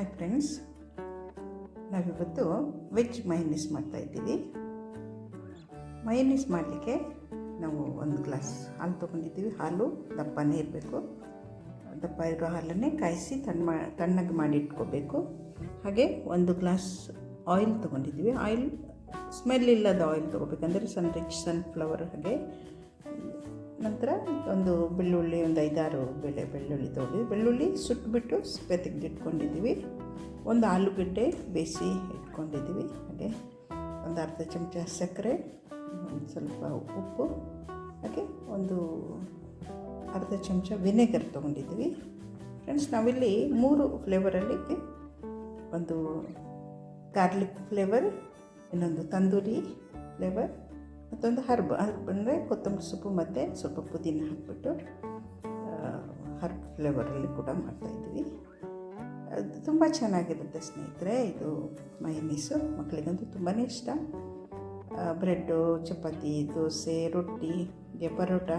Hi friends ನಾವಿವತ್ತು veg mayonnaise ಮಾಡ್ತಾಯಿದ್ದೀವಿ mayonnaise ಮಾಡಲಿಕ್ಕೆ ನಾವು ಒಂದು ಗ್ಲಾಸ್ ಹಾಲು ತೊಗೊಂಡಿದ್ದೀವಿ. ಹಾಲು ದಪ್ಪನೇ ಇರಬೇಕು ದಪ್ಪ ಇರೋ ಹಾಲನ್ನೇ ಕಾಯಿಸಿ ತಣ್ಣ ತಣ್ಣಗೆ ಮಾಡಿ ಇಟ್ಕೋಬೇಕು. ಹಾಗೆ ಒಂದು ಗ್ಲಾಸ್ ಆಯಿಲ್ ತೊಗೊಂಡಿದ್ದೀವಿ. ಆಯಿಲ್ ಸ್ಮೆಲ್ ಇಲ್ಲದ ಆಯಿಲ್ ತೊಗೋಬೇಕಂದ್ರೆ ಸನ್ ರಿಚ್ ಸನ್ಫ್ಲವರ್ ಹಾಗೆ ನಂತರ ಒಂದು ಬೆಳ್ಳುಳ್ಳಿ, ಒಂದು ಐದಾರು ಬೆಳೆ ಬೆಳ್ಳುಳ್ಳಿ ತೊಗೊಂಡಿದ್ವಿ ಬೆಳ್ಳುಳ್ಳಿ ಸುಟ್ಟುಬಿಟ್ಟು ತೆಗೆದಿಟ್ಕೊಂಡಿದ್ದೀವಿ ಒಂದು ಆಲೂಗಡ್ಡೆ ಬೇಯಿಸಿ ಇಟ್ಕೊಂಡಿದ್ದೀವಿ. ಹಾಗೆ ಒಂದು ಅರ್ಧ ಚಮಚ ಸಕ್ಕರೆ, ಒಂದು ಸ್ವಲ್ಪ ಉಪ್ಪು, ಹಾಗೆ ಒಂದು ಅರ್ಧ ಚಮಚ ವಿನೆಗರ್ ತೊಗೊಂಡಿದ್ದೀವಿ. ಫ್ರೆಂಡ್ಸ್ ನಾವಿಲ್ಲಿ ಮೂರು ಫ್ಲೇವರಲ್ಲಿ ಒಂದು ಗಾರ್ಲಿಕ್ ಫ್ಲೇವರ್ ಇನ್ನೊಂದು ತಂದೂರಿ ಫ್ಲೇವರ್ ಮತ್ತೊಂದು ಹರ್ಬ್ ಹರ್ಬ್ ಅಂದರೆ ಕೊತ್ತಂಬರಿ ಸೊಪ್ಪು ಮತ್ತು ಸ್ವಲ್ಪ ಪುದೀನ ಹಾಕ್ಬಿಟ್ಟು ಹರ್ಬ್ ಫ್ಲೇವರಲ್ಲಿ ಕೂಡ ಮಾಡ್ತಾಯಿದ್ವಿ ಅದು ತುಂಬ ಚೆನ್ನಾಗಿರುತ್ತೆ ಸ್ನೇಹಿತರೆ, ಇದು ಮೈನೀಸು ಮಕ್ಕಳಿಗಂತೂ ತುಂಬಾ ಇಷ್ಟ. ಬ್ರೆಡ್ಡು, ಚಪಾತಿ, ದೋಸೆ, ರೊಟ್ಟಿ ಪರೋಟ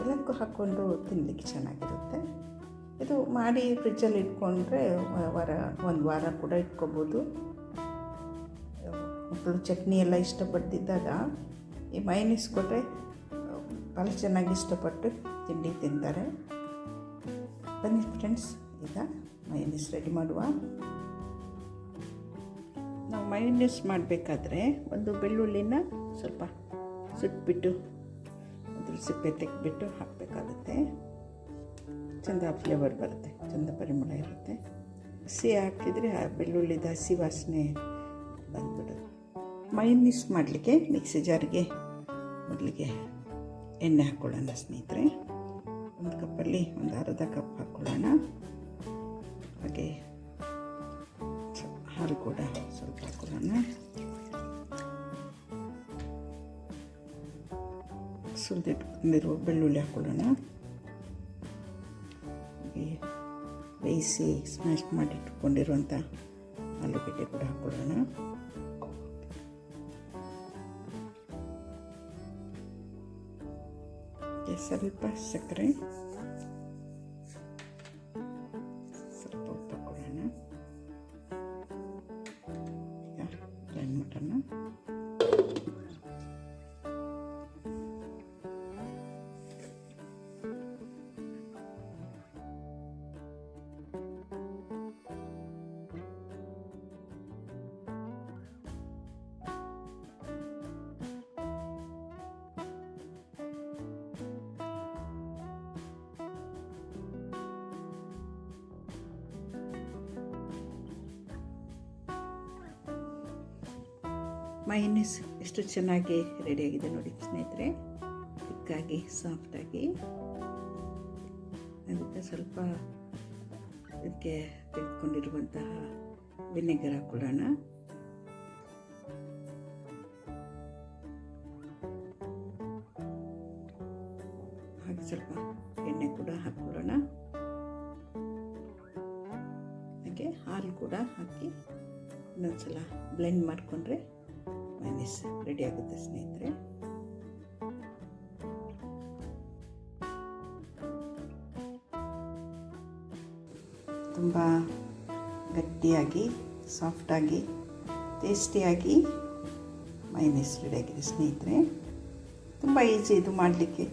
ಎಲ್ಲಕ್ಕೂ ಹಾಕ್ಕೊಂಡು ತಿನ್ನಲಿಕ್ಕೆ ಚೆನ್ನಾಗಿರುತ್ತೆ. ಇದು ಮಾಡಿ ಫ್ರಿಜ್ಜಲ್ಲಿ ಇಟ್ಕೊಂಡ್ರೆ ವಾರ, ಒಂದು ವಾರ ಕೂಡ ಇಟ್ಕೋಬೋದು. ಮಕ್ಕಳು ಚಟ್ನಿ ಎಲ್ಲ ಇಷ್ಟಪಡ್ತಿದ್ದಾಗ ಈ ಮೈನೀಸ್ ಕೊಟ್ಟರೆ ಭಾಳ ಚೆನ್ನಾಗಿ ಇಷ್ಟಪಟ್ಟು ತಿಂಡಿ ತಿಂತಾರೆ. ಬನ್ನಿ ಫ್ರೆಂಡ್ಸ್ ಈಗ ಮೈನೀಸ್ ರೆಡಿ ಮಾಡುವ. ನಾವು ಮೈನೀಸ್ ಮಾಡಬೇಕಾದ್ರೆ ಒಂದು ಬೆಳ್ಳುಳ್ಳಿನ ಸ್ವಲ್ಪ ಸುಟ್ಬಿಟ್ಟು ಅದ್ರ ಸಿಪ್ಪೆ ತೆಗೆದ್ಬಿಟ್ಟು ಹಾಕಬೇಕಾಗುತ್ತೆ. ಚೆಂದ ಫ್ಲೇವರ್ ಬರುತ್ತೆ, ಚೆಂದ ಪರಿಮಳ ಇರುತ್ತೆ. ಹಸಿ ಹಾಕಿದರೆ ಆ ಬೆಳ್ಳುಳ್ಳಿದ ಹಸಿ ವಾಸನೆ ಬಂದ್ಬಿಡುತ್ತೆ. ಮೈನೀಸ್ ಮಾಡಲಿಕ್ಕೆ ಮಿಕ್ಸಿ ಜಾರಿಗೆ ಮೊದಲಿಗೆ ಎಣ್ಣೆ ಹಾಕ್ಕೊಳ್ಳೋಣ ಸ್ನೇಹಿತರೆ. ಒಂದು ಕಪ್ಪಲ್ಲಿ ಒಂದು ಅರ್ಧ ಕಪ್ ಹಾಕ್ಕೊಳ್ಳೋಣ ಹಾಗೆ ಹಾಲು ಕೂಡ ಸ್ವಲ್ಪ ಹಾಕ್ಕೊಳ್ಳೋಣ ಸುರಿದಿಟ್ಕೊಂಡಿರುವ ಬೆಳ್ಳುಳ್ಳಿ ಹಾಕ್ಕೊಳ್ಳೋಣ ಹಾಗೆ ಬೇಯಿಸಿ ಸ್ಮ್ಯಾಶ್ ಮಾಡಿಟ್ಕೊಂಡಿರುವಂಥ ಆಲೂಗಡ್ಡೆ ಕೂಡ ಹಾಕ್ಕೊಳ್ಳೋಣ ಸ್ವಲ್ಪ ಸಕ್ಕರೆ ಸ್ವಲ್ಪ ಮೈನೀಸ್ ಎಷ್ಟು ಚೆನ್ನಾಗಿ ರೆಡಿಯಾಗಿದೆ ನೋಡಿ ಸ್ನೇಹಿತರೆ. ತಿಕ್ಕಾಗಿ ಸಾಫ್ಟಾಗಿ ಅದಕ್ಕೆ ಸ್ವಲ್ಪ ಇದಕ್ಕೆ ತೆಗೆದುಕೊಂಡಿರುವಂತಹ ವಿನೆಗರ್ ಹಾಕೊಳ್ಳೋಣ ಹಾಗೆ ಸ್ವಲ್ಪ ಎಣ್ಣೆ ಕೂಡ ಹಾಕ್ಕೊಳ್ಳೋಣ. ಹಾಗೆ ಹಾಲು ಕೂಡ ಹಾಕಿ ಇನ್ನೊಂದ್ಸಲ ಬ್ಲೆಂಡ್ ಮಾಡಿಕೊಂಡ್ರೆ ಮೈನೀಸ್ ರೆಡಿ ಆಗುತ್ತೆ ಸ್ನೇಹಿತರೆ. ತುಂಬ ಗಟ್ಟಿಯಾಗಿ, ಸಾಫ್ಟಾಗಿ, ಟೇಸ್ಟಿಯಾಗಿ ಮೈನೀಸ್ ರೆಡಿಯಾಗಿದೆ ಸ್ನೇಹಿತರೆ. ತುಂಬ ಈಸಿ ಇದು ಮಾಡಲಿಕ್ಕೆ.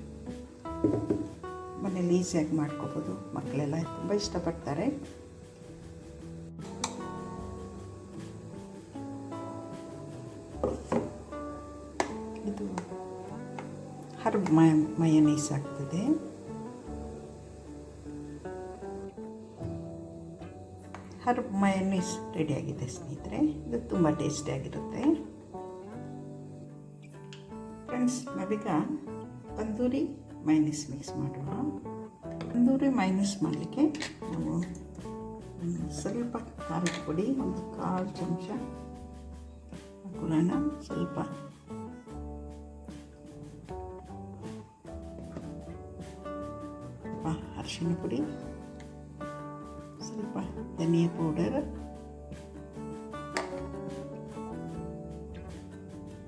ಮನೇಲಿ ಈಸಿಯಾಗಿ ಮಾಡ್ಕೋಬೋದು. ಮಕ್ಕಳೆಲ್ಲ ತುಂಬ ಇಷ್ಟಪಡ್ತಾರೆ. ಇದು ಹರ್ಬ್ ಮಯ, ಮಯನೀಸ್ ಆಗ್ತದೆ. ಹರ್ಬ್ ಮಯನೀಸ್ ರೆಡಿಯಾಗಿದೆ ಸ್ನೇಹಿತರೆ. ಇದು ತುಂಬ ಟೇಸ್ಟಿಯಾಗಿರುತ್ತೆ ಫ್ರೆಂಡ್ಸ್ ನಾವೀಗ ತಂದೂರಿ ಮೈನೀಸ್ ಮಿಕ್ಸ್ ಮಾಡೋಣ. ತಂದೂರಿ ಮೈನೀಸ್ ಮಾಡಲಿಕ್ಕೆ ನಾವು ಸ್ವಲ್ಪ ಖಾರದ ಪುಡಿ, ಒಂದು ಕಾಲು ಚಮಚ ಹಾಕೊಳ್ಳೋಣ. ಸ್ವಲ್ಪ ಅರಿಶಿಣ ಪುಡಿ ಸ್ವಲ್ಪ ಧನಿಯಾ ಪೌಡರ್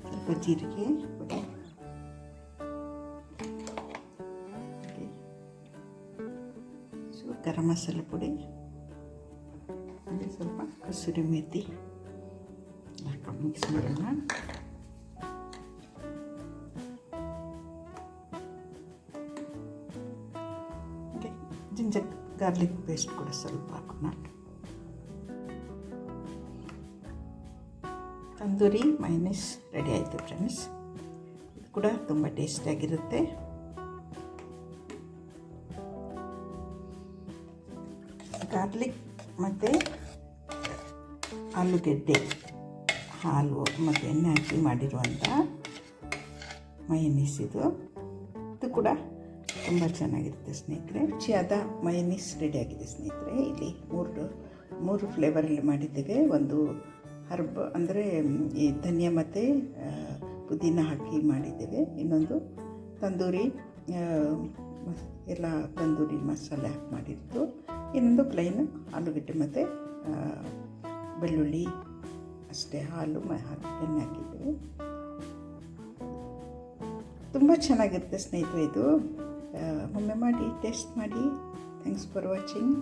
ಸ್ವಲ್ಪ ಜೀರಿಗೆ ಪುಡಿ ಗರಂ ಮಸಾಲೆ ಪುಡಿ ಹಾಗೆ ಸ್ವಲ್ಪ ಕಸೂರಿ ಮೇಥಿ ಹಾಕೊಂಡು ಮಿಕ್ಸ್ ಮಾಡೋಣ ಗಾರ್ಲಿಕ್ ಪೇಸ್ಟ್ ಕೂಡ ಸ್ವಲ್ಪ ಹಾಕೋಣ ತಂದೂರಿ ಮೈನಸ್ ರೆಡಿ ಆಯಿತು ಫ್ರೆಂಡ್ಸ್ ಇದು ಕೂಡ ತುಂಬ ಟೇಸ್ಟಿಯಾಗಿರುತ್ತೆ ಗಾರ್ಲಿಕ್ ಮತ್ತು ಆಲೂಗೆಡ್ಡೆ, ಹಾಲು ಮತ್ತು ಎಣ್ಣೆ ಹಾಕಿ ಮಾಡಿರುವಂಥ ಮಯನೀಸ್ ಇದು. ಇದು ಕೂಡ ತುಂಬ ಚೆನ್ನಾಗಿರುತ್ತೆ ಸ್ನೇಹಿತರೆ. ರುಚಿಯಾದ ಮಯನೀಸ್ ರೆಡಿಯಾಗಿದೆ ಸ್ನೇಹಿತರೆ. ಇಲ್ಲಿ ಮೂರು ಮೂರು ಫ್ಲೇವರಲ್ಲಿ ಮಾಡಿದ್ದೇವೆ. ಒಂದು ಹರ್ಬ್ ಅಂದರೆ ಈ ಧನಿಯಾ ಮತ್ತು ಪುದೀನ ಹಾಕಿ ಮಾಡಿದ್ದೇವೆ. ಇನ್ನೊಂದು ತಂದೂರಿ ಎಲ್ಲ ತಂದೂರಿ ಮಸಾಲೆ ಹಾಕಿ ಮಾಡಿದ್ದು. ಇನ್ನೊಂದು ಪ್ಲೈನ್ ಆಲೂಗಡ್ಡೆ ಮತ್ತು ಬೆಳ್ಳುಳ್ಳಿ ಅಷ್ಟೇ. ಹಾಲು ಹಾಕಿ ಎಣ್ಣೆ ಹಾಕಿದ್ದೇವೆ. ತುಂಬ ಚೆನ್ನಾಗಿರುತ್ತೆ ಸ್ನೇಹಿತರೆ ಇದು. ಒಮ್ಮೆ ಮಾಡಿ ಟೆಸ್ಟ್ ಮಾಡಿ. Thanks for watching